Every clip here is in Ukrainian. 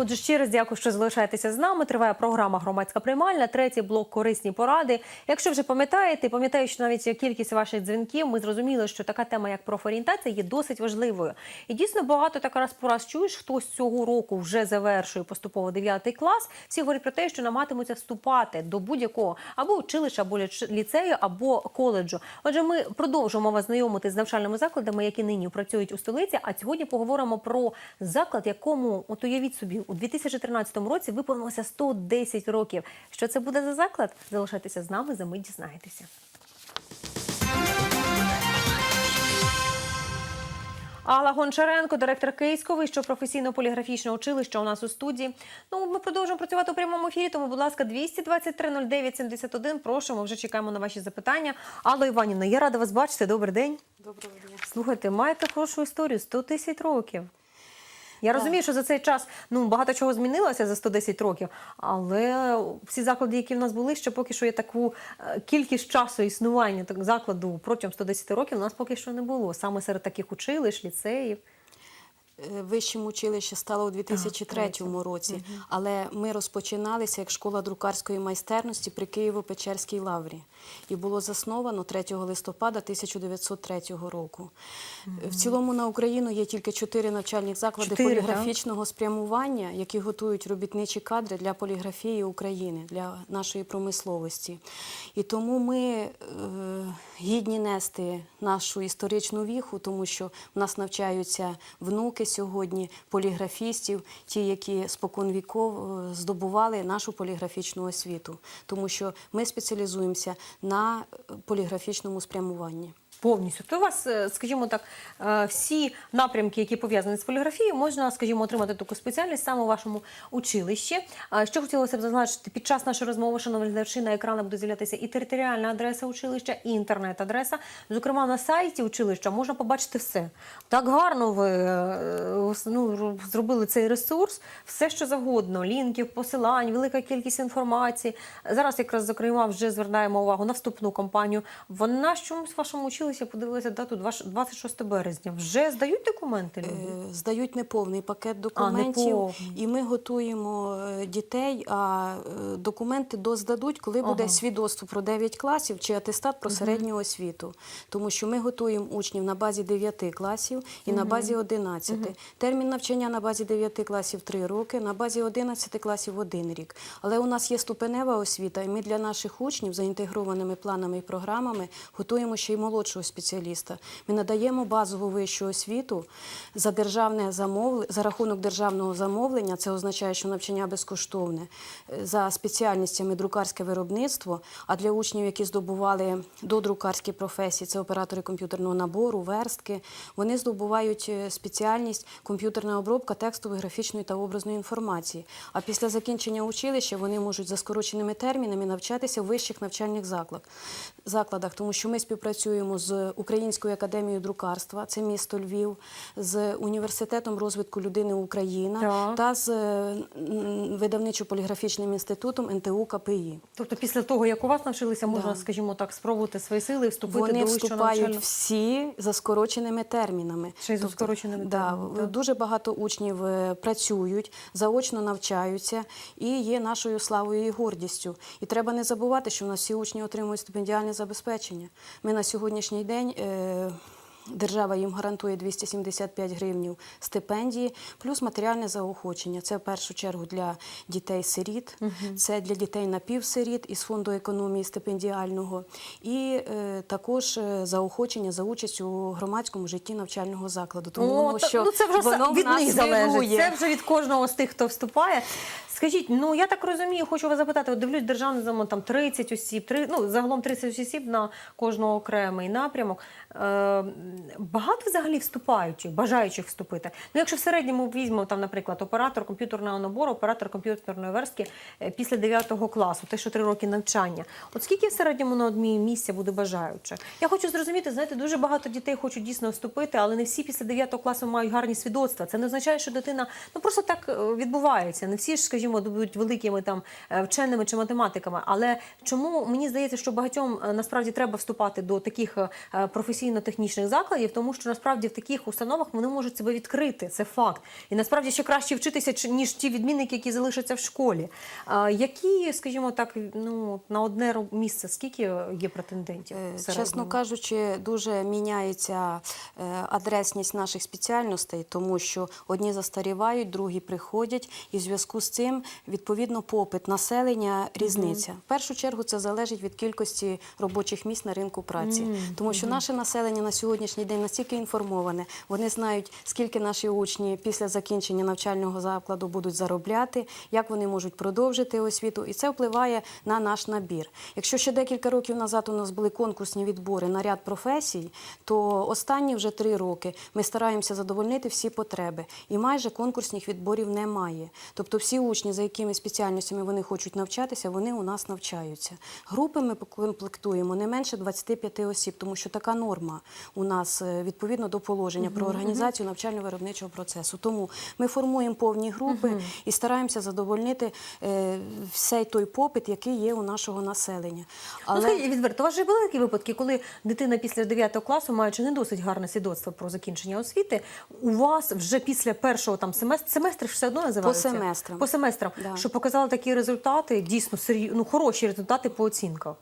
Отже, ще раз дякую, що залишаєтеся з нами. Триває програма Громадська приймальна, третій блок корисні поради. Якщо вже пам'ятаєте, пам'ятаю, що навіть кількість ваших дзвінків, ми зрозуміли, що така тема, як профорієнтація, є досить важливою. І дійсно багато так раз по раз чуєш, хтось цього року вже завершує поступово 9 клас. Всі говорять про те, що намагатимуться вступати до будь-якого або училища, або ліцею, або коледжу. Отже, ми продовжуємо вас знайомити з навчальними закладами, які нині працюють у столиці. А сьогодні поговоримо про заклад, якому от уявіть собі у 2013 році виповнилося 110 років. Що це буде за заклад? Залишайтеся з нами, за мить дізнаєтеся. Алла Гончаренко, директор Київського вищого професійно-поліграфічного училища у нас у студії. Ну, ми продовжуємо працювати у прямому ефірі, тому, будь ласка, 223 09 71. Прошу, ми вже чекаємо на ваші запитання. Алла Іванівна, я рада вас бачити. Добрий день. Доброго дня. Слухайте, маєте хорошу історію 100 тисяч років. Я розумію, що за цей час ну багато чого змінилося за 110 років, але всі заклади, які в нас були, ще поки що є таку е, кількість часу існування так закладу протягом 110 років, у нас поки що не було. Саме серед таких училищ, ліцеїв. Е, Вищим училище стало у 2003 році, але ми розпочиналися як школа друкарської майстерності при Києво-Печерській лаврі. І було засновано 3 листопада 1903 року. В цілому на Україну є тільки чотири навчальних заклади Чотири, так? поліграфічного спрямування, які готують робітничі кадри для поліграфії України, для нашої промисловості. І тому ми е, гідні нести нашу історичну віху, тому що в нас навчаються внуки сьогодні, поліграфістів, ті, які спокон віков е, здобували нашу поліграфічну освіту, тому що ми спеціалізуємося на е, поліграфічному спрямуванні. Повністю. То у вас, е, скажімо так, е, всі напрямки, які пов'язані з поліграфією, можна, скажімо, отримати таку спеціальність саме у вашому училищі. Що хотілося б зазначити, під час нашої розмови, шановні глядачі, на екрані буде з'являтися і територіальна адреса училища, і інтернет-адреса. Зокрема, на сайті училища можна побачити все. Так гарно ви е, ну, зробили цей ресурс, все, що завгодно, лінків, посилань, велика кількість інформації. Зараз якраз, зокрема, вже звертаємо увагу на вступну кампанію. Вона чомусь в вашому училищі я подивилася дату 26 березня. Вже здають документи люди? Е, Здають неповний пакет документів, неповний. і ми готуємо е, дітей. А е, документи доздадуть, коли буде Ага. свідоцтво про 9 класів чи атестат про середню освіту. Тому що ми готуємо учнів на базі 9 класів і на базі 11. Термін навчання на базі 9 класів 3 роки, на базі 11 класів 1 рік. Але у нас є ступенева освіта, і ми для наших учнів за інтегрованими планами і програмами готуємо ще й молодшого спеціаліста. Ми надаємо базову вищу освіту за державне замовлення, за рахунок державного замовлення. Це означає, що навчання безкоштовне е, за спеціальностями друкарське виробництво. А для учнів, які здобували додрукарські професії, це оператори комп'ютерного набору, верстки. Вони здобувають е, спеціальність комп'ютерна обробка текстової, графічної та образної інформації. А після закінчення училища вони можуть за скороченими термінами навчатися в вищих навчальних заклад, закладах, тому що ми співпрацюємо з Українською академією друкарства, це місто Львів, з університетом розвитку людини Україна Так. та з видавничо-поліграфічним інститутом НТУ КПІ. Тобто після того, як у вас навчилися, можна, Да. скажімо так, спробувати свої сили і вступити Вони до вищого вступають навчального. всі за скороченими термінами. Ще й за скороченими да, термінами, так. Дуже багато учнів е, працюють, заочно навчаються і є нашою славою і гордістю. І треба не забувати, що в нас всі учні отримують стипендіальне забезпечення. Ми на сьогоднішній день. Е, Держава їм гарантує 275 гривнів стипендії, плюс матеріальне заохочення. Це в першу чергу для дітей-сиріт, це для дітей напівсиріт із фонду економії стипендіального, і е, також е, заохочення за участь у громадському житті навчального закладу. Тому О, що ну це вже воно в від нас них залежить. Це вже від кожного з тих, хто вступає. Скажіть, ну я так розумію, хочу вас запитати. От дивлюсь, державний замовлення, там 30 осіб, три, ну загалом 30 осіб на кожного окремий напрямок. Е, багато взагалі вступаючих, бажаючих вступити. Ну, якщо в середньому візьмемо там, наприклад, оператор комп'ютерного набору, оператор комп'ютерної верстки е, після 9 класу, те, що 3 роки навчання. От скільки в середньому на одній місця буде бажаючих? Я хочу зрозуміти, знаєте, дуже багато дітей хочуть дійсно вступити, але не всі після 9 класу мають гарні свідоцтва. Це не означає, що дитина ну просто так е, відбувається. Не всі ж, скажімо, будуть великими там е, вченими чи математиками. Але чому мені здається, що багатьом е, насправді треба вступати до таких е, професійно-технічних закладів? тому що насправді в таких установах вони можуть себе відкрити. Це факт. І насправді ще краще вчитися, чи- ніж ті відмінники, які залишаться в школі. Які, скажімо так, ну на одне місце скільки є претендентів? В Чесно кажучи, дуже міняється адресність наших спеціальностей, тому що одні застарівають, другі приходять, і в зв'язку з цим відповідно попит населення різниця. В першу чергу це залежить від кількості робочих місць на ринку праці, тому що наше населення на сьогоднішній день настільки інформоване, вони знають, скільки наші учні після закінчення навчального закладу будуть заробляти, як вони можуть продовжити освіту, і це впливає на наш набір. Якщо ще декілька років назад у нас були конкурсні відбори на ряд професій, то останні вже три роки ми стараємося задовольнити всі потреби, і майже конкурсних відборів немає. Тобто, всі учні, за якими спеціальностями вони хочуть навчатися, вони у нас навчаються. Групи ми комплектуємо не менше 25 осіб, тому що така норма у нас е, відповідно до положення про організацію навчально-виробничого процесу. Тому ми формуємо повні групи і стараємося задовольнити е, всей той попит, який є у нашого населення. Ну, скажіть відверто, у вас же були такі випадки, коли дитина після 9 класу, маючи не досить гарне свідоцтво про закінчення освіти, у вас вже після першого там семестру, семестр все одно називається? По семестрам. По семестрам. Да. Що показали такі результати, дійсно ну, хороші результати по оцінках.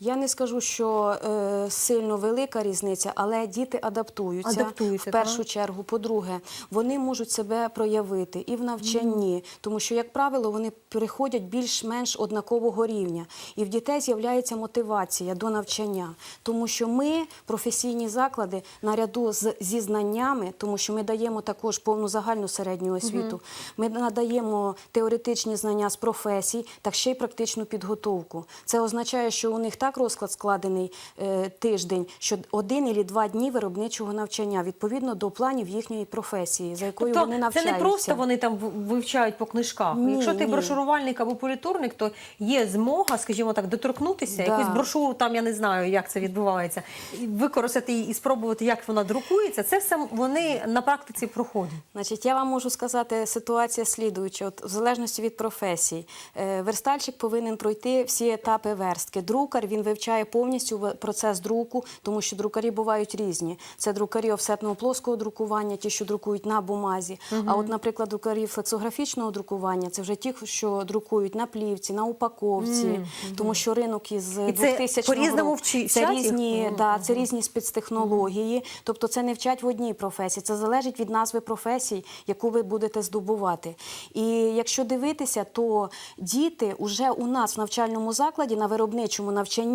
Я не скажу, що е, сильно велика різниця, але діти адаптуються, Адаптуються, в першу так. чергу. По-друге, вони можуть себе проявити і в навчанні, тому що, як правило, вони переходять більш-менш однакового рівня. І в дітей з'являється мотивація до навчання, тому що ми, професійні заклади, наряду з, зі знаннями, тому що ми даємо також повну загальну середню освіту, ми надаємо теоретичні знання з професій, так ще й практичну підготовку. Це означає, що у них так розклад складений е, тиждень, що один і два дні виробничого навчання відповідно до планів їхньої професії, за якою Тобто вони це не просто вони там вивчають по книжках. Ні, Якщо ти ні. брошурувальник або політурник, то є змога, скажімо так, доторкнутися, Да. якусь брошуру, там я не знаю, як це відбувається, використати її і спробувати, як вона друкується. Це все вони на практиці проходять. Значить, я вам можу сказати, ситуація слідуюча. От, в залежності від професій, е, верстальщик повинен пройти всі етапи верстки. Друкар він вивчає повністю процес друку, тому що друкарі бувають різні. Це друкарі офсетного плоского друкування, ті, що друкують на бумазі. А от, наприклад, друкарі флексографічного друкування це вже ті, що друкують на плівці, на упаковці, тому що ринок із І це 2000 по-різному року це різні, да, це різні спецтехнології, тобто це не вчать в одній професії, це залежить від назви професії, яку ви будете здобувати. І якщо дивитися, то діти вже у нас в навчальному закладі на виробничому навчанні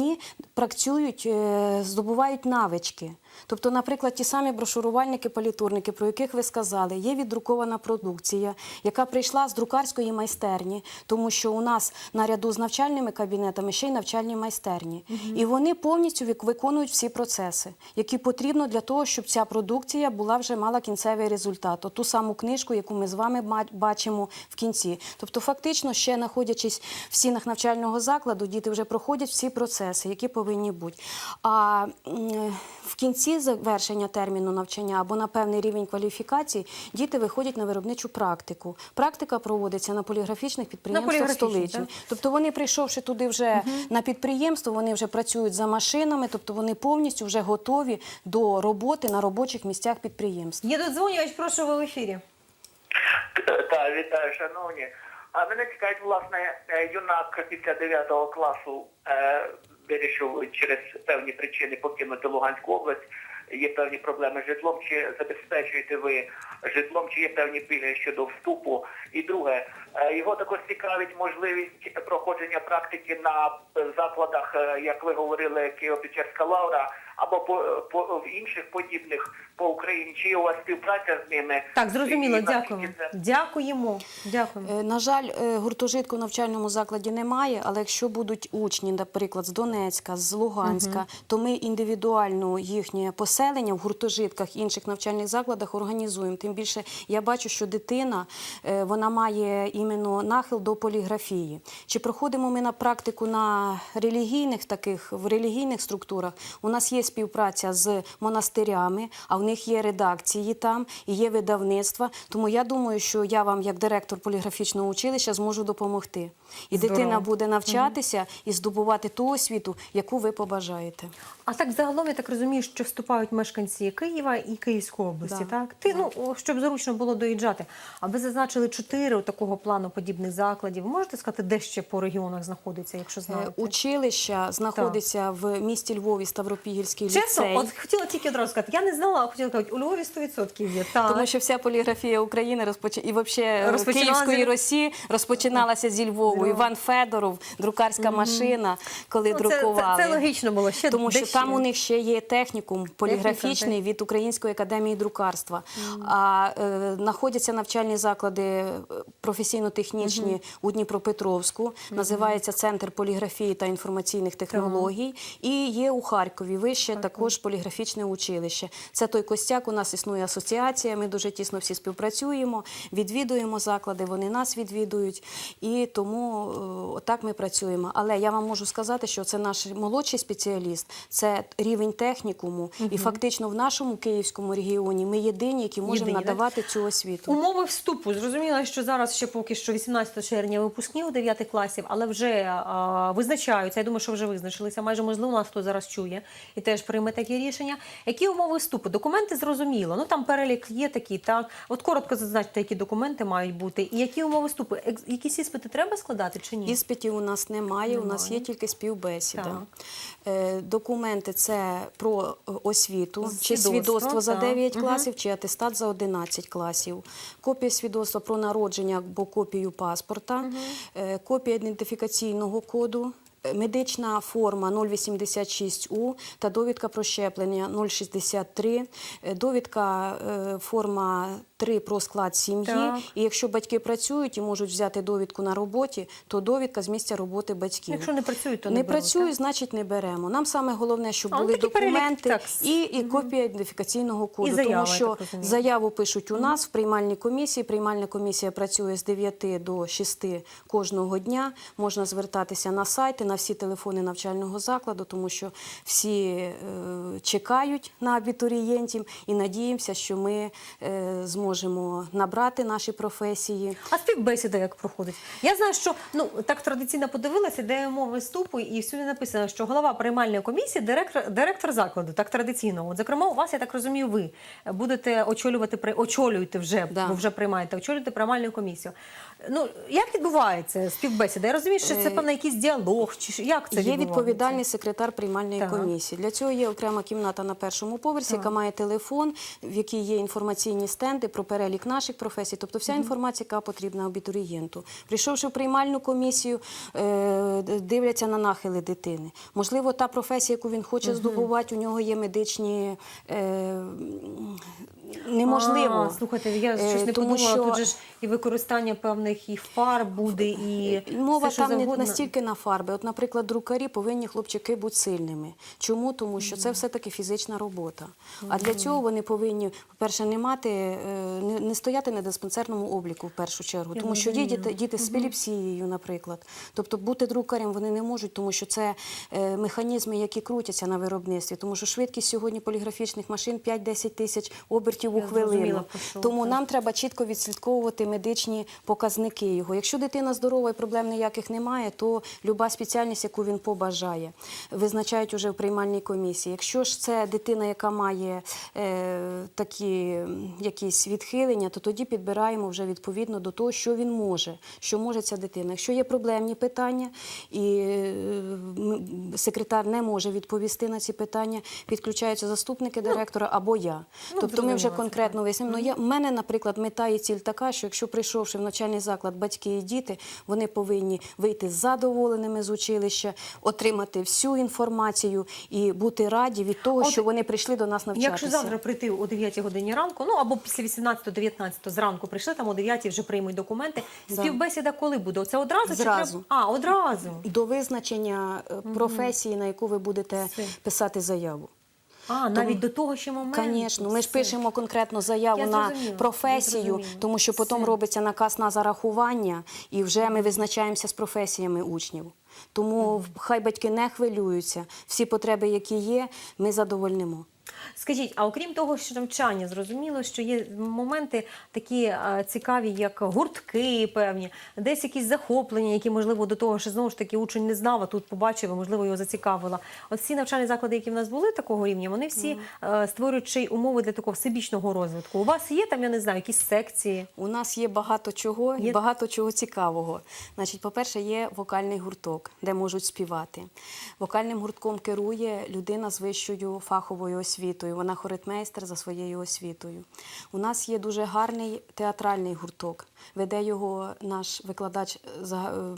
працюють, е, здобувають навички. Тобто, наприклад, ті самі брошурувальники, політурники, про яких ви сказали, є віддрукована продукція, яка прийшла з друкарської майстерні, тому що у нас наряду з навчальними кабінетами ще й навчальні майстерні. І вони повністю виконують всі процеси, які потрібно для того, щоб ця продукція була вже мала кінцевий результат. От ту саму книжку, яку ми з вами бачимо в кінці. Тобто, фактично, ще знаходячись в стінах навчального закладу, діти вже проходять всі процеси, які повинні бути. А в кінці завершення терміну навчання або на певний рівень кваліфікації діти виходять на виробничу практику. Практика проводиться на поліграфічних підприємствах так? Тобто вони, прийшовши туди вже на підприємство, вони вже працюють за машинами, тобто вони повністю вже готові до роботи на робочих місцях підприємств. Є додзвонювач, прошу ви в ефірі. Так, вітаю, шановні. А мене цікавить, власне, е, юнак після 9 класу е, вирішив через певні причини покинути Луганську область. Є певні проблеми з житлом, чи забезпечуєте ви житлом, чи є певні пільги щодо вступу. І друге, е, його також цікавить можливість проходження практики на закладах, е, як ви говорили, Києво-Печерська лавра, або по, по в інших подібних по Україні. Чи є у вас співпраця з ними? Так, зрозуміло, І дякуємо. це- Дякуємо. Дякуємо. Е, На жаль, е, гуртожитку в навчальному закладі немає, але якщо будуть учні, наприклад, з Донецька, з Луганська, то ми індивідуально їхнє поселення в гуртожитках інших навчальних закладах організуємо. Тим більше я бачу, що дитина е, вона має іменно нахил до поліграфії. Чи проходимо ми на практику на релігійних таких в релігійних структурах? У нас є співпраця з монастирями, а в них є редакції там і є видавництва. Тому я думаю, що я вам, як директор поліграфічного училища, зможу допомогти. І Здорово. дитина буде навчатися і здобувати ту освіту, яку ви побажаєте. А так загалом я так розумію, що вступають мешканці Києва і Київської області, Да. так? Ти, ну, щоб зручно було доїжджати. А ви зазначили чотири такого плану подібних закладів. Можете сказати, де ще по регіонах знаходиться, якщо Е, знаєте? Училище знаходиться в місті Львові, Ставропігільський Чесно, ліцей. от хотіла тільки одразу сказати, я не знала, а хотіла сказати, у Львові 100% є. Так. Тому що вся поліграфія України розпоч... і вообще Розпочиналася Київської зі- Росії розпочиналася зі Львову. Львова. Іван Федоров, друкарська машина, коли Ну, це, це, це логічно було. Ще Тому що там ще? у них ще є технікум поліграфічний так. від Української академії друкарства. А е, знаходяться навчальні заклади е, професійно-технічні у Дніпропетровську. Називається Центр поліграфії та інформаційних технологій. І є у Харкові вище також поліграфічне училище. Це той костяк. У нас існує асоціація. Ми дуже тісно всі співпрацюємо, відвідуємо заклади, вони нас відвідують. І тому е, так ми працюємо. Але я вам можу сказати, що це наш молодший спеціаліст, це рівень технікуму. І фактично в нашому київському регіоні ми єдині, які можемо Єдині, так? надавати цю освіту. Умови вступу. Зрозуміло, що зараз ще поки що 18 червня випускні у 9 класів, але вже а, визначаються. Я думаю, що вже визначилися. Майже можливо, нас хто зараз чує і теж прийме такі рішення. Які умови вступу? Документи зрозуміло. Ну там перелік є такий, так. От коротко зазначте, які документи мають бути, і які умови вступу. Якісь іспити треба складати чи ні? Іспитів у нас немає, у нас є тільки співбесіда. Так. Е, Документи це про е, освіту, чи Свідоцтво, свідоцтво за так. 9 Мгм. класів, чи атестат за 11 класів. Копія свідоцтва про народження або копію паспорта, е, копія ідентифікаційного коду. Медична форма 086У та довідка про щеплення 063, е, довідка е, форма 3 про склад сім'ї. І якщо батьки працюють і можуть взяти довідку на роботі, то довідка з місця роботи батьків. Якщо не працюють, то не, не працюють, значить не беремо. Нам саме головне, щоб А, були перелік, документи і, і копія ідентифікаційного коду. тому що заяву пишуть у нас в приймальній комісії. Приймальна комісія працює з 9 до 6 кожного дня. Можна звертатися на сайти, на всі телефони навчального закладу, тому що всі е, чекають на абітурієнтів і надіємося, що ми е, зможемо набрати наші професії. А співбесіда як проходить? Я знаю, що ну так традиційно подивилася, де умови вступу, і всюди написано, що голова приймальної комісії, директор, директор закладу, так традиційно. От зокрема, у вас, я так розумію, ви будете очолювати при очолюєте вже, Да. бо вже приймаєте, очолюєте приймальну комісію. Ну як відбувається співбесіда? Я розумію, що це певно якийсь діалог, чи як це Є відбувається? відповідальний секретар приймальної Так. комісії. Для цього є окрема кімната на першому поверсі, яка має телефон, в якій є інформаційні стенди про перелік наших професій, тобто вся інформація, яка потрібна абітурієнту. Прийшовши в приймальну комісію, е, дивляться на нахили дитини. Можливо, та професія, яку він хоче здобувати, у нього є медичні. е, Неможливо. А, слухайте, я Е, щось не подумала. що- Тут же ж і використання певних і фарб буде, і Мова все, що там не настільки на фарби. От, наприклад, друкарі повинні хлопчики бути сильними. Чому? Тому що це все-таки фізична робота. А для цього вони повинні, по-перше, не мати, е, не, стояти на диспансерному обліку в першу чергу, тому що є діти, діти з епілепсією, наприклад. Тобто бути друкарем вони не можуть, тому що це е, механізми, які крутяться на виробництві. Тому що швидкість сьогодні поліграфічних машин 5-10 тисяч обертів у хвилину. Тому нам треба чітко відслідковувати медичні показники його. Якщо дитина здорова і проблем ніяких немає, то люба спеціальність, яку він побажає, визначають уже в приймальній комісії. Якщо ж це дитина, яка має е, такі якісь відхилення, то тоді підбираємо вже відповідно до того, що він може, що може ця дитина. Якщо є проблемні питання, і е, секретар не може відповісти на ці питання, підключаються заступники директора або я. ну, тобто ми вже конкретно вияснимо. Ну, я, в мене, наприклад, мета і ціль така, що якщо прийшовши в навчальний заклад батьки і діти, вони повинні вийти задоволеними з училища, отримати всю інформацію і бути раді від того, От що вони прийшли до нас навчатися. Якщо завтра прийти о 9 годині ранку, ну або після 18-19 зранку прийшли, там о 9 вже приймуть документи. Да. Співбесіда коли буде? Оце одразу чи треба? А, одразу. До визначення е, професії, на яку ви будете писати заяву. А, навіть до того ще моменту. Звісно, ми ж пишемо конкретно заяву Я на зрозуміла, професію, зрозуміла. тому що потім Все. робиться наказ на зарахування, і вже ми визначаємося з професіями учнів. Тому хай батьки не хвилюються. Всі потреби, які є, ми задовольнимо. Скажіть, а окрім того, що навчання, зрозуміло, що є моменти такі е, цікаві, як гуртки певні, десь якісь захоплення, які можливо до того, що знову ж таки учень не знав, а тут побачив, і, можливо, його зацікавило. От всі навчальні заклади, які в нас були такого рівня, вони всі е, створюють ще й умови для такого всебічного розвитку. У вас є там, я не знаю, якісь секції. У нас є багато чого і Є- багато чого цікавого. Значить, по-перше, є вокальний гурток, де можуть співати. Вокальним гуртком керує людина з вищою фаховою освітою. Вона хоритмейстер за своєю освітою. У нас є дуже гарний театральний гурток. Веде його наш викладач за. е,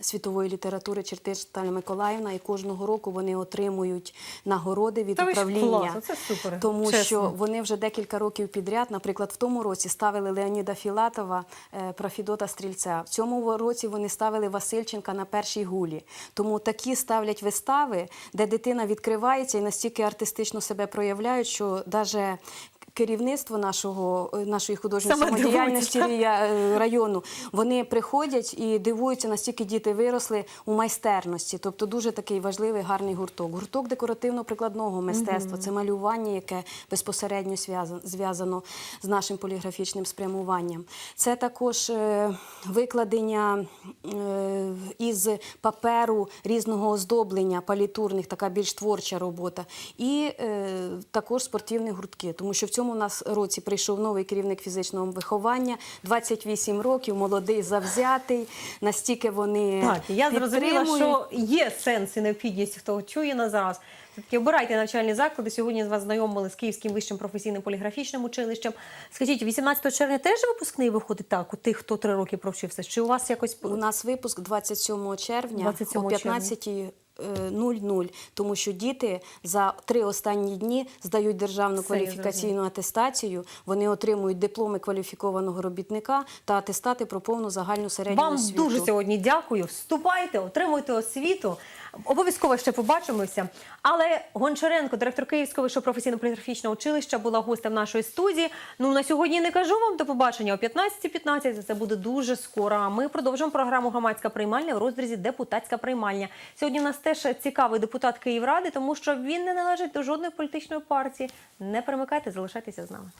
Світової літератури Чертиш Миколаївна, і кожного року вони отримують нагороди від Та управління. клас, оце супер, тому чесно. що вони вже декілька років підряд, наприклад, в тому році ставили Леоніда Філатова е, про Фідота Стрільця. В цьому році вони ставили Васильченка на першій гулі. Тому такі ставлять вистави, де дитина відкривається і настільки артистично себе проявляють, що навіть Керівництво нашого е, нашої художньої самодіяльності е, району вони приходять і дивуються, настільки діти виросли у майстерності. Тобто дуже такий важливий гарний гурток. Гурток декоративно-прикладного мистецтва це малювання, яке безпосередньо зв'язано- з нашим поліграфічним спрямуванням. Це також е, викладення із паперу різного оздоблення, палітурних, така більш творча робота. І також спортивні гуртки, тому що в цьому у нас році прийшов новий керівник фізичного виховання, 28 років, молодий, завзятий. Настільки вони Так, я зрозуміла, що є сенс і необхідність, хто чує нас зараз. Все-таки обирайте навчальні заклади. Сьогодні з вас знайомили з Київським вищим професійним поліграфічним училищем. Скажіть, 18 червня теж випускний виходить так, у тих, хто три роки провчився? Чи у вас якось У нас випуск 27 червня 27 о 15 00, тому що діти за три останні дні здають державну Все, кваліфікаційну атестацію. Вони отримують дипломи кваліфікованого робітника та атестати про повну загальну середню Вам освіту. дуже сьогодні дякую. Вступайте, отримуйте освіту. Обов'язково ще побачимося. Але Гончаренко, директор Київського вищого професійно-поліграфічного училища, була гостем нашої студії. Ну на сьогодні не кажу вам до побачення о 15.15. Це буде дуже скоро. А ми продовжимо програму Громадська приймальня у розрізі Депутатська приймальня. Сьогодні у нас теж цікавий депутат Київради, тому що він не належить до жодної політичної партії. Не перемикайте, залишайтеся з нами.